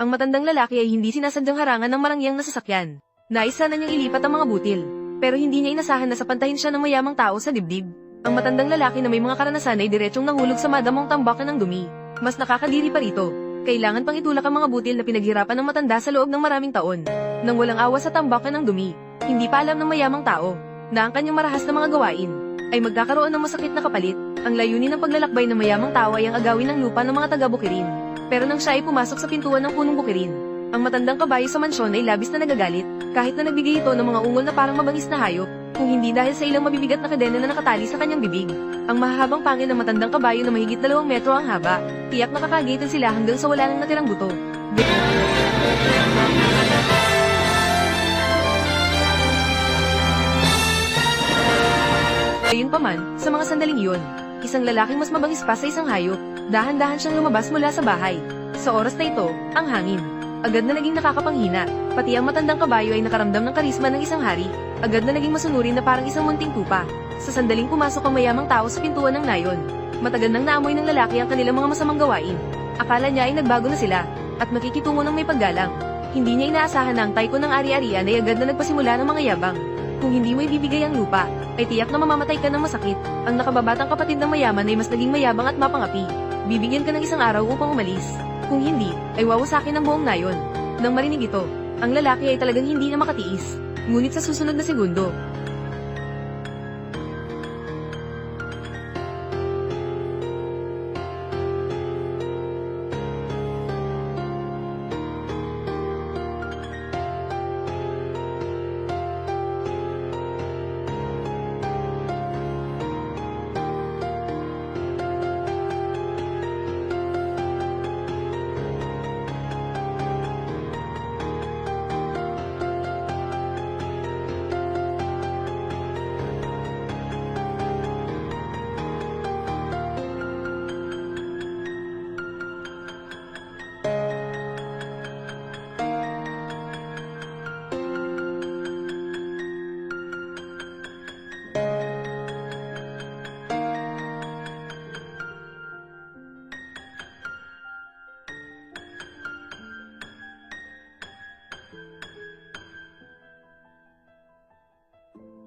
Ang matandang lalaki ay hindi sinasadyang harangan ng marangyang na sasakyan. Nais sana niyang ilipat ang mga butil. Pero hindi niya inasahan na sapantahin siya ng mayamang tao sa dibdib. Ang matandang lalaki na may mga karanasan ay diretsong nahulog sa madamong tambakan ng dumi. Mas nakakadiri pa rito. Kailangan pang itulak ang mga butil na pinaghirapan ng matanda sa loob ng maraming taon. Nang walang awa sa tambakan ng dumi, hindi pa alam ng mayamang tao na ang kanyang marahas na mga gawain ay magkakaroon ng masakit na kapalit. Ang layunin ng paglalakbay ng mayamang tao ay ang agawin ng lupa ng mga taga-bukirin. Pero nang siya ay pumasok sa pintuan ng punong bukirin, ang matandang kabayo sa mansyon ay labis na nagagalit, kahit na nagbigay ito ng mga ungol na parang mabangis na hayop, kung hindi dahil sa ilang mabibigat na kadena na nakatali sa kanyang bibig. Ang mahahabang pangil ng matandang kabayo na mahigit dalawang metro ang haba, tiyak nakakagitan sila hanggang sa wala nang natirang buto. Gayunpaman, sa mga sandaling iyon, isang lalaking mas mabangis pa sa isang hayop, dahan-dahan siyang lumabas mula sa bahay. Sa oras na ito, ang hangin. Agad na naging nakakapanghina, pati ang matandang kabayo ay nakaramdam ng karisma ng isang hari, agad na naging masunurin na parang isang munting tupa. Sa sandaling pumasok ang mayamang tao sa pintuan ng nayon. Matagal nang naamoy ng lalaki ang kanilang mga masamang gawain. Akala niya ay nagbago na sila, at makikitungo ng may paggalang. Hindi niya inaasahan na ang taiko ng ari-arian ay agad na nagpasimula ng mga yabang. Kung hindi mo ibibigay ang lupa, ay tiyak na mamamatay ka ng masakit. Ang nakababatang kapatid ng mayaman ay mas naging mayabang at mapangapi. Bibigyan ka ng isang araw upang umalis. Kung hindi, ay wawasakin ang buong nayon. Nang marinig ito, ang lalaki ay talagang hindi na makatiis. Ngunit sa susunod na segundo,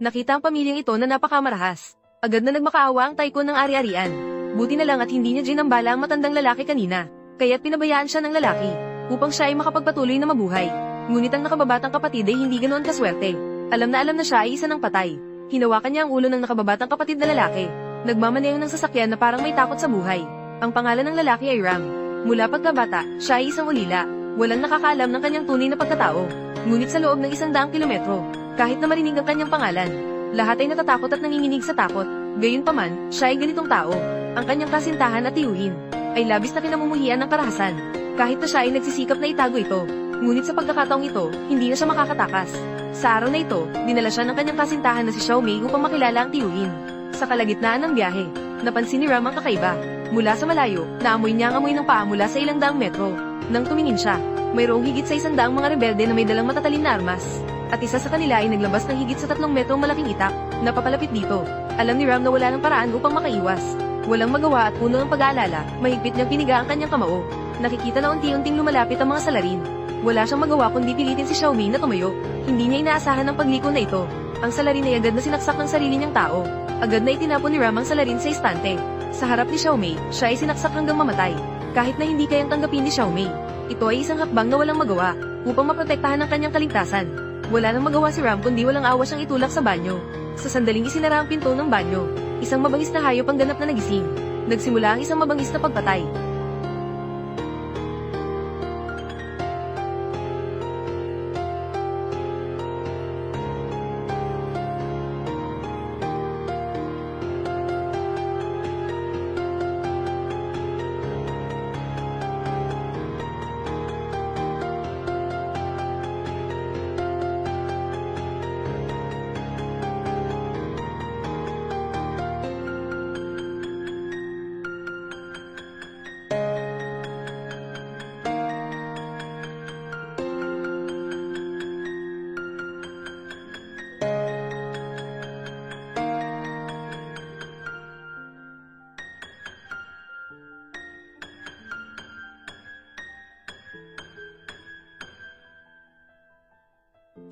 Nakita ang pamilyang ito na napakamarahas. Agad na nagmakaawa ang tycoon ng ari-arian. Buti na lang at hindi niya ginambala ang matandang lalaki kanina. Kaya't pinabayaan siya ng lalaki, upang siya ay makapagpatuloy na mabuhay. Ngunit ang nakababatang kapatid ay hindi ganoon kaswerte. Alam na alam na siya ay isa ng patay. Hinawakan niya ang ulo ng nakababatang kapatid na lalaki. Nagmamaneho ng sasakyan na parang may takot sa buhay. Ang pangalan ng lalaki ay Ram. Mula pagkabata, siya ay isang ulila. Walang nakakaalam ng kanyang tunay na pagkatao. Ngunit sa loob ng isang daang kilometro, kahit na marinig ang kanyang pangalan, lahat ay natatakot at nanginginig sa takot. Gayunpaman, siya ay ganitong tao. Ang kanyang kasintahan at tiyuhin ay labis na kinamumuhian ng karahasan. Kahit na siya ay nagsisikap na itago ito, ngunit sa pagkakataong ito, hindi na siya makakatakas. Sa araw na ito, dinala siya ng kanyang kasintahan na si Xiaomei upang makilala ang tiyuhin. Sa kalagitnaan ng biyahe, napansin ni Ram ang kakaiba. Mula sa malayo, naamoy niya ang amoy ng paa mula sa ilang daang metro. Nang tumingin siya, mayroong higit sa isang daang mga rebelde na may dalang matatalim na armas. At isa sa kanila ay naglabas ng higit sa tatlong metrong malaking itak, na papalapit dito. Alam ni Ram na wala ng paraan upang makaiwas. Walang magawa at puno ng pag-aalala, mahigpit niyang piniga ang kanyang kamao. Nakikita na unti-unting lumalapit ang mga salarin. Wala siyang magawa kundi pilitin si Xiaomi na tumayo. Hindi niya inaasahan ang pagliko na ito. Ang salarin ay agad na sinaksak ng sarili niyang tao. Agad na itinapon ni Ram ang salarin sa istante. Sa harap ni Xiaomi, siya ay sinaksak hanggang mamatay. Kahit na hindi kayang tanggapin ni Xiaomi. Ito ay isang hakbang na walang magawa, upang maprotektahan ang kanyang kaligtasan. Wala nang magawa si Ram kundi walang awa siyang itulak sa banyo. Sa sandaling isinara ang pinto ng banyo, isang mabangis na hayop ang ganap na nagising. Nagsimula ang isang mabangis na pagpatay.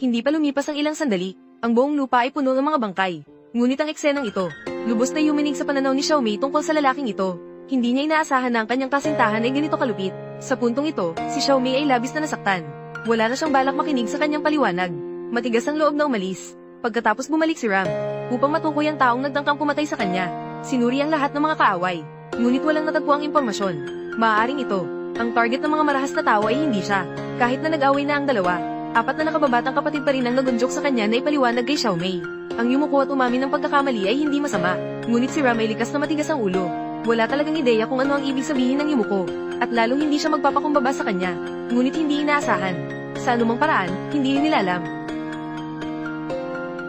Hindi pa lumipas ang ilang sandali, ang buong lupa ay puno ng mga bangkay. Ngunit ang eksenang ito, lubos na yuminig sa pananaw ni Xiaomei tungkol sa lalaking ito. Hindi niya inaasahan na ang kanyang kasintahan ay ganito kalupit. Sa puntong ito, si Xiaomei ay labis na nasaktan. Wala na siyang balak makinig sa kanyang paliwanag. Matigas ang loob na umalis. Pagkatapos bumalik si Ram, upang matukoy ang taong nagtangkang pumatay sa kanya, sinuri ang lahat ng mga kaaway. Ngunit walang natagpo ang impormasyon. Maaaring ito, ang target ng mga marahas na tao ay hindi siya. Kahit na nag-away na ang dalawa, apat na nakababatang kapatid pa rin ang nagunjok sa kanya na ipaliwanag kay Xiaomei. Ang yumuko at umamin ng pagkakamali ay hindi masama, ngunit si Ram ay likas na matigas ang ulo. Wala talagang ideya kung ano ang ibig sabihin ng yumuko, at lalong hindi siya magpapakumbaba sa kanya, ngunit hindi inaasahan. Sa anumang paraan, hindi nilalam.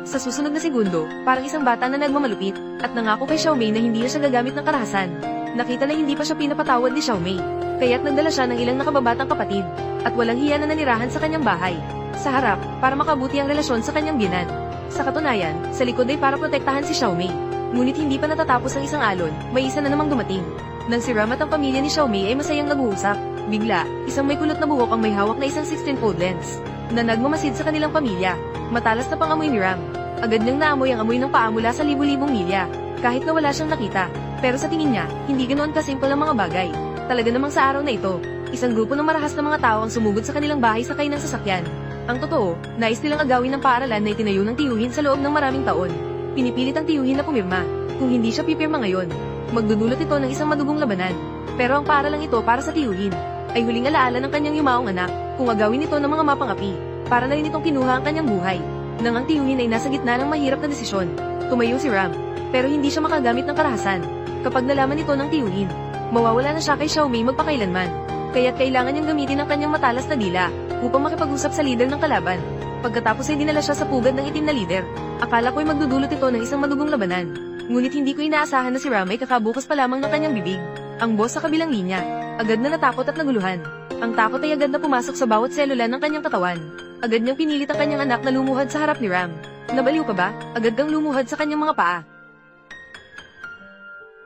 Sa susunod na segundo, parang isang bata na nagmamalupit, at nangako kay Xiaomei na hindi na siya gagamit ng karahasan. Nakita na hindi pa siya pinapatawad ni Xiaomei, kaya't nagdala siya ng ilang nakababatang kapatid, at walang hiya na nanirahan sa kanyang bahay. Sa harap, para makabuti ang relasyon sa kanyang binan. Sa katunayan, sa likod ay para protektahan si Xiaomei. Ngunit hindi pa natatapos ang isang alon, may isa na namang dumating. Nang si Ram at ang pamilya ni Xiaomei ay masayang nag-uusap, bigla, isang may kulot na buhok ang may hawak na isang 16-fold lens, na nagmamasid sa kanilang pamilya. Matalas na pangamoy ni Ram. Agad niyang naamoy ang amoy ng paa mula sa libu-libong milya, kahit na wala siyang nakita. Pero sa tingin niya, hindi ganoon kasimple ang mga bagay. Talaga namang sa araw na ito, isang grupo ng marahas na mga tao ang sumugod sa kanilang bahay sakay ng sasakyan. Ang totoo, nais nilang agawin ng paaralan na itinayo ng tiyuhin sa loob ng maraming taon. Pinipilit ang tiyuhin na pumirma. Kung hindi siya pipirma ngayon, magdudulot ito ng isang madugong labanan. Pero ang paaralang ito para sa tiyuhin, ay huling alaala ng kanyang yumaong anak, kung agawin ito ng mga mapangapi, para na rin itong kinuha ang kanyang buhay. Nang ang tiyuhin ay nasa gitna ng mahirap na desisyon, tumayo si Ram, pero hindi siya makagamit ng karahasan. Kapag nalaman ito ng tiyuhin, mawawala na siya kay Xiaomei magpakailanman. Kaya't kailangan niyang gamitin ang kanyang matalas na dila upang makipag-usap sa leader ng kalaban. Pagkatapos ay dinala siya sa pugad ng itim na leader. Akala ko'y magdudulot ito ng isang madugong labanan. Ngunit hindi ko inaasahan na si Ram ay kakabukas pa lamang ng kanyang bibig. Ang boss sa kabilang linya, agad na natakot at naguluhan. Ang takot ay agad na pumasok sa bawat selula ng kanyang katawan. Agad niyang pinilit ang kanyang anak na lumuhad sa harap ni Ram. Nabaliw ka ba? Agad kang lumuhad sa kanyang mga paa.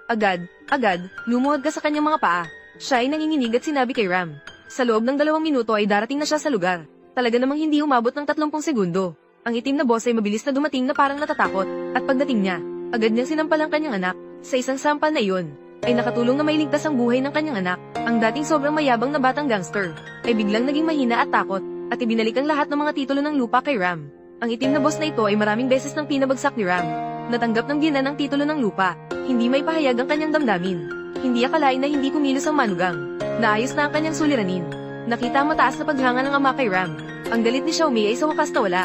Agad, agad, lumuhad ka sa kanyang mga paa. Siya ay nanginginig at sinabi kay Ram. Sa loob ng dalawang minuto ay darating na siya sa lugar. Talaga namang hindi umabot ng 30 segundo. Ang itim na boss ay mabilis na dumating na parang natatakot, at pagdating niya, agad niyang sinampal ang kanyang anak. Sa isang sampal na iyon, ay nakatulong na mailigtas ang buhay ng kanyang anak. Ang dating sobrang mayabang na batang gangster, ay biglang naging mahina at takot, at ibinalik ang lahat ng mga titulo ng lupa kay Ram. Ang itim na boss na ito ay maraming beses nang pinabagsak ni Ram. Natanggap ng binan ang titulo ng lupa, hindi may pahayag ang kanyang damdamin. Hindi akalain na hindi kumilos ang manugang. Naayos na ang kanyang suliranin. Nakita ang mataas na paghanga ng ama kay Ram. Ang galit ni Xiaomi ay sa wakas na wala.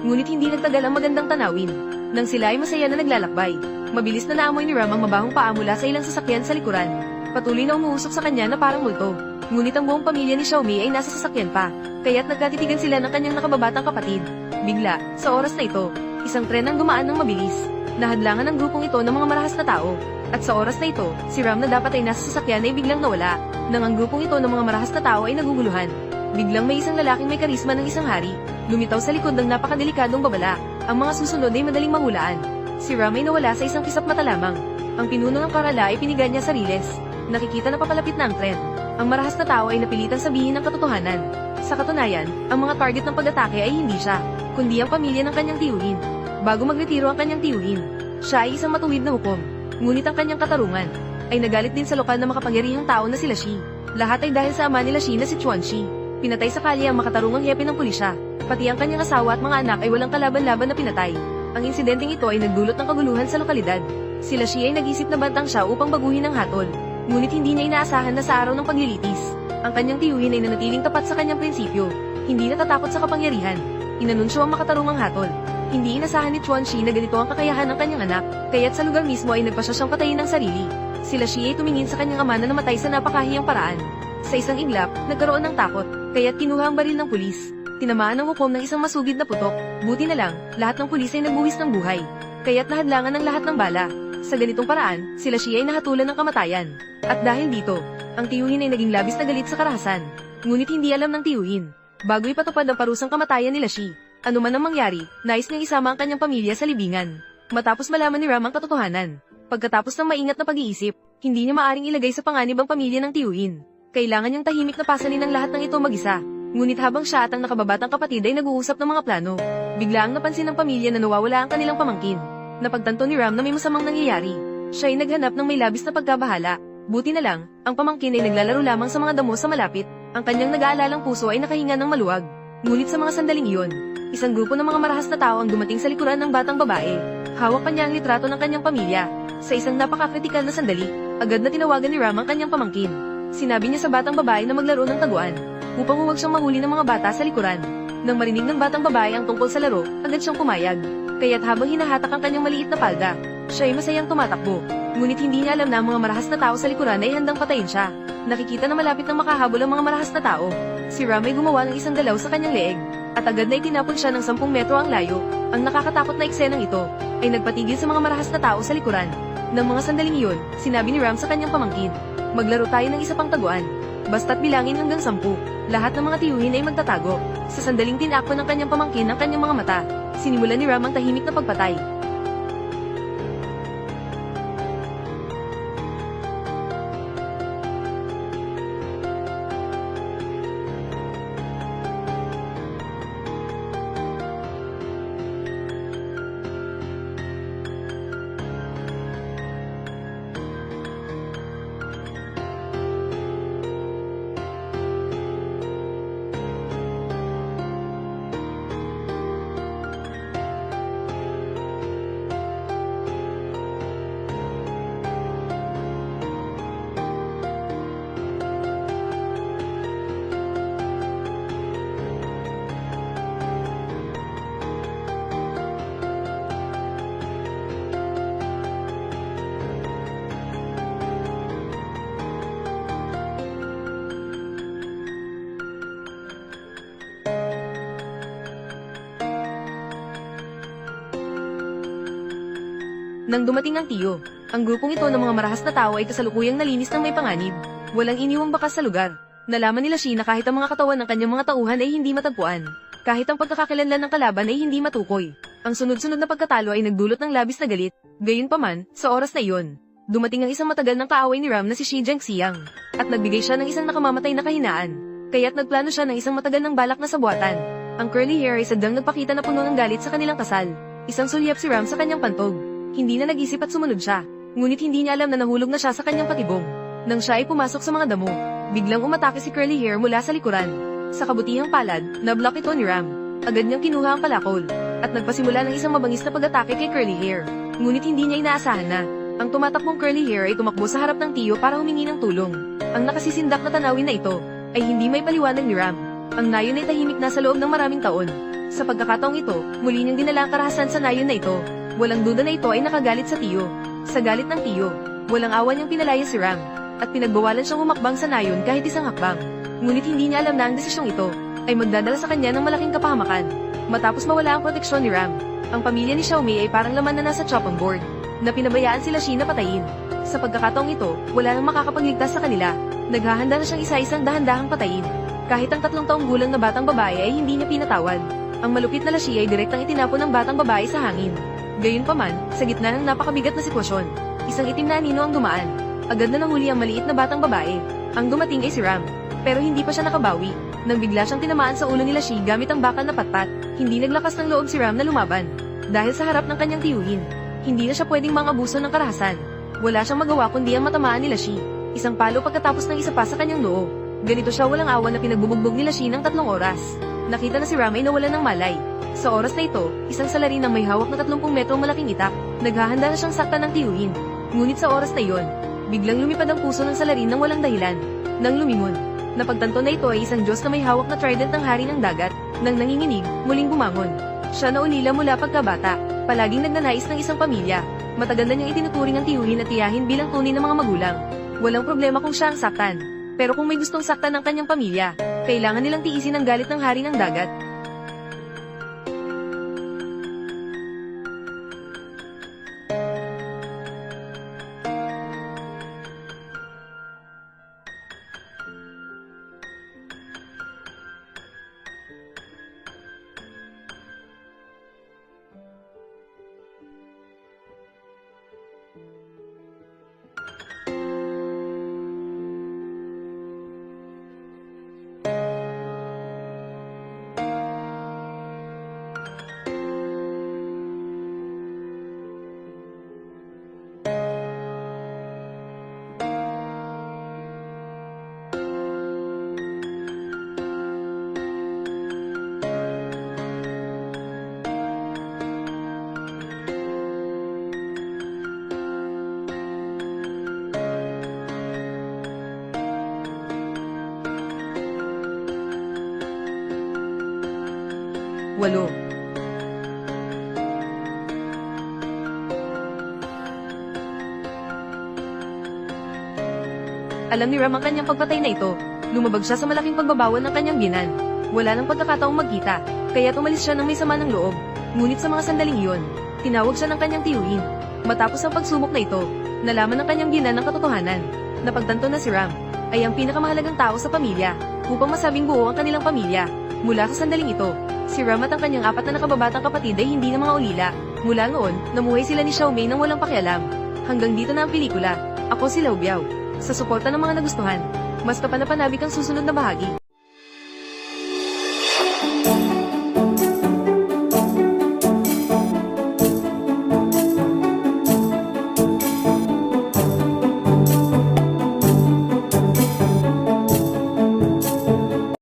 Ngunit hindi nagtagal ang magandang tanawin. Nang sila ay masaya na naglalakbay, mabilis na naamoy ni Ram ang mabahong paa mula sa ilang sasakyan sa likuran. Patuloy na umuusok sa kanya na parang multo. Ngunit ang buong pamilya ni Xiaomi ay nasa sasakyan pa, kaya't nagkatitigan sila ng kanyang nakababatang kapatid. Bigla, sa oras na ito, isang tren ang dumaan ng mabilis. Nahadlangan ang grupong ito ng mga marahas na tao. At sa oras na ito, si Ram na dapat ay nasa sasakyan ay biglang nawala. Nang ang grupong ito ng mga marahas na tao ay naguguluhan. Biglang may isang lalaking may karisma ng isang hari, lumitaw sa likod ng napakadelikadong babala. Ang mga susunod ay madaling mahulaan. Si Ram ay nawala sa isang kisap mata lamang. Ang pinuno ng karala ay pinigan niya sa riles. Nakikita na papalapit na ang tren. Ang marahas na tao ay napilitan sabihin ng katotohanan. Sa katunayan, ang mga target ng pag-atake ay hindi siya, kundi ang pamilya ng kanyang tiyuhin. Bago magretiro ang kanyang tiyuhin, siya ay isang matuwid na hukom. Ngunit ang kanyang katarungan, ay nagalit din sa lokal na makapangyarihang tao na sila Shi. Lahat ay dahil sa ama nila Shi na si Chuan Shi. Pinatay sa kalye ang makatarungang hepe ng pulisya. Pati ang kanyang asawa at mga anak ay walang kalaban-laban na pinatay. Ang insidenteng ito ay nagdulot ng kaguluhan sa lokalidad. Sila Shi ay nag-isip na bantang siya upang baguhin ang hatol. Ngunit hindi niya inaasahan na sa araw ng paglilitis, ang kanyang tiyuhin ay nanatiling tapat sa kanyang prinsipyo. Hindi natatakot sa kapangyarihan. Inanunsyo ang makatarungang hatol. Hindi inasahan ni Chuan Shi na ganito ang kakayahan ng kanyang anak, kaya't sa lugar mismo ay nagpasya siyang patayin ng sarili. Sila Shi ay tumingin sa kanyang ama na namatay sa napakahiyang paraan. Sa isang iglap, nagkaroon ng takot, kaya't kinuha ang baril ng pulis. Tinamaan ng hukom ng isang masugid na putok. Buti na lang, lahat ng pulis ay nagbuwis ng buhay. Kaya't nahadlangan ng lahat ng bala. Sa ganitong paraan, sila Shi ay nahatulan ng kamatayan. At dahil dito, ang tiyuhin ay naging labis na galit sa karahasan. Ngunit hindi alam ng tiyuhin. Bago ipatupad ang parusang kamatayan nila Shi, ano man ang mangyari, nais niyang isama ang kanyang pamilya sa libingan. Matapos malaman ni Ram ang katotohanan, pagkatapos ng maingat na pag-iisip, hindi niya maaring ilagay sa panganib ang pamilya ng tiyuhin. Kailangan niyang tahimik na pasanin ang lahat ng ito mag-isa. Ngunit habang siya at ang nakababatang kapatid ay nag-uusap ng mga plano, bigla ang napansin ng pamilya na nawawala ang kanilang pamangkin. Napagtanto ni Ram na may masamang nangyayari. Siya ay naghanap ng may labis na pagkabahala. Buti na lang, ang pamangkin ay naglalaro lamang sa mga damo sa malapit. Ang kanyang nag-aalalang puso ay nakahinga ng maluwag. Ngunit sa mga sandaling iyon, isang grupo ng mga marahas na tao ang dumating sa likuran ng batang babae. Hawak pa niya ang litrato ng kanyang pamilya. Sa isang napakakritikal na sandali, agad na tinawagan ni Ram ang kanyang pamangkin. Sinabi niya sa batang babae na maglaro ng taguan, upang huwag siyang mahuli ng mga bata sa likuran. Nang marinig ng batang babae ang tungkol sa laro, agad siyang pumayag. Kaya't habang hinahatak ang kanyang maliit na palda, siya ay masayang tumatakbo. Ngunit hindi niya alam na ang mga marahas na tao sa likuran ay handang patayin siya. Nakikita na malapit nang makahabol ang mga marahas na tao. Si Ram ay gumawa ng isang galaw sa kanyang leeg, at agad na itinapon siya ng 10 metro ang layo. Ang nakakatakot na eksenang ito, ay nagpatigil sa mga marahas na tao sa likuran. Nang mga sandaling iyon, sinabi ni Ram sa kanyang pamangkin, Maglaro tayo ng isa pang taguan. Basta't bilangin hanggang sampu. Lahat ng mga tiyuhin ay magtatago. Sa sandaling tinakbo ng kanyang pamangkin ang kanyang mga mata, sinimulan ni Ram ang tahimik na pagpatay. Nang dumating ang tiyo, ang grupong ito ng mga marahas na tao ay kasalukuyang nalinis ng may panganib. Walang iniwang bakas sa lugar. Nalaman nila Shi na kahit ang mga katawan ng kanyang mga tauhan ay hindi matagpuan. Kahit ang pagkakakilanlan ng kalaban ay hindi matukoy. Ang sunod-sunod na pagkatalo ay nagdulot ng labis na galit. Gayunpaman, sa oras na iyon, dumating ang isang matagal ng kaaway ni Ram na si Shi Jiangxiang, at nagbigay siya ng isang nakamamatay na kahinaan. Kaya't nagplano siya ng isang matagal ng balak na sabuatan. Ang curly hair ay sadyang nagpakita na puno ng galit sa kanilang kasal. Isang sulyap si Ram sa kanyang pantog. Hindi na nag-isip at sumunod siya. Ngunit hindi niya alam na nahulog na siya sa kanyang patibong. Nang siya ay pumasok sa mga damo, biglang umatake si Curly Hair mula sa likuran. Sa kabutihang palad, nablock ito ni Ram. Agad niyang kinuha ang palakol, at nagpasimula ng isang mabangis na pag-atake kay Curly Hair. Ngunit hindi niya inaasahan na, ang tumatakbong Curly Hair ay tumakbo sa harap ng tiyo para humingi ng tulong. Ang nakasisindak na tanawin na ito, ay hindi may paliwanag ni Ram. Ang nayon ay tahimik na sa loob ng maraming taon. Sa pagkakataong ito, muli niyang dinala ang karahasan sa nayon na ito. Walang duda na ito ay nakagalit sa tiyo. Sa galit ng tiyo, walang awa niyang pinalaya si Ram, at pinagbawalan siyang humakbang sa nayon kahit isang hakbang. Ngunit hindi niya alam na ang desisyong ito ay magdadala sa kanya ng malaking kapahamakan. Matapos mawala ang proteksyon ni Ram, ang pamilya ni Xiaomi ay parang laman na nasa chopping board, na pinabayaan sila Shi na patayin. Sa pagkakataong ito, wala nang makakapagligtas sa kanila. Naghahanda na siyang isa-isang dahan-dahang patayin. Kahit ang tatlong taong gulang na batang babae ay hindi niya pinatawad. Ang malupit na lashi ay direktang itinapon ng batang babae sa hangin. Gayunpaman, sa gitna ng napakabigat na sitwasyon, isang itim na anino ang dumaan. Agad na nahuli ang maliit na batang babae. Ang dumating ay si Ram. Pero hindi pa siya nakabawi. Nang bigla siyang tinamaan sa ulo nila Shi gamit ang bakal na patpat, hindi naglakas ng loob si Ram na lumaban. Dahil sa harap ng kanyang tiyuhin, hindi na siya pwedeng mangabuso ng karahasan. Wala siyang magawa kundi ang matamaan nila Shi. Isang palo pagkatapos ng isa pa sa kanyang noo. Ganito siya walang awa na pinagbubugbog nila Shi ng tatlong oras. Nakita na si Ram ay nawalan ng malay. Sa oras na ito, isang salarin ng may hawak na 30 metro malaking itak, naghahanda na siyang sakta ng tiyuhin. Ngunit sa oras na iyon, biglang lumipad ang puso ng salarin ng walang dahilan. Nang lumingon, napagtanto na ito ay isang Diyos na may hawak na trident ng hari ng dagat, nang nanginginig, muling bumangon. Siya na ulila mula pagkabata, palaging nagnanais ng isang pamilya. Matagal na niyang itinuturing ang tiyuhin at tiyahin bilang tunay ng mga magulang. Walang problema kung siya ang saktan. Pero kung may gustong saktan ng kanyang pamilya, kailangan nilang tiisin ang galit ng hari ng dagat. Walo. Alam ni Ram ang kanyang pagpatay na ito. Lumabag siya sa malaking pagbabawan ng kanyang binan. Wala nang pagkakataong magkita, kaya umalis siya ng may sama ng loob. Ngunit sa mga sandaling iyon, tinawag siya ng kanyang tiyuhin. Matapos ang pagsubok na ito, nalaman ng kanyang binan ng katotohanan. Napagtanto na si Ram ay ang pinakamahalagang tao sa pamilya upang masabing buo ang kanilang pamilya. Mula sa sandaling ito, si Ram at ang kanyang apat na nakababatang kapatid ay hindi na mga ulila. Mula noon, namuhay sila ni Xiaomei nang walang pakialam. Hanggang dito na ang pelikula. Ako si Lau Biao. Sa suporta ng mga nagustuhan, mas kapanapanabik ang susunod na bahagi.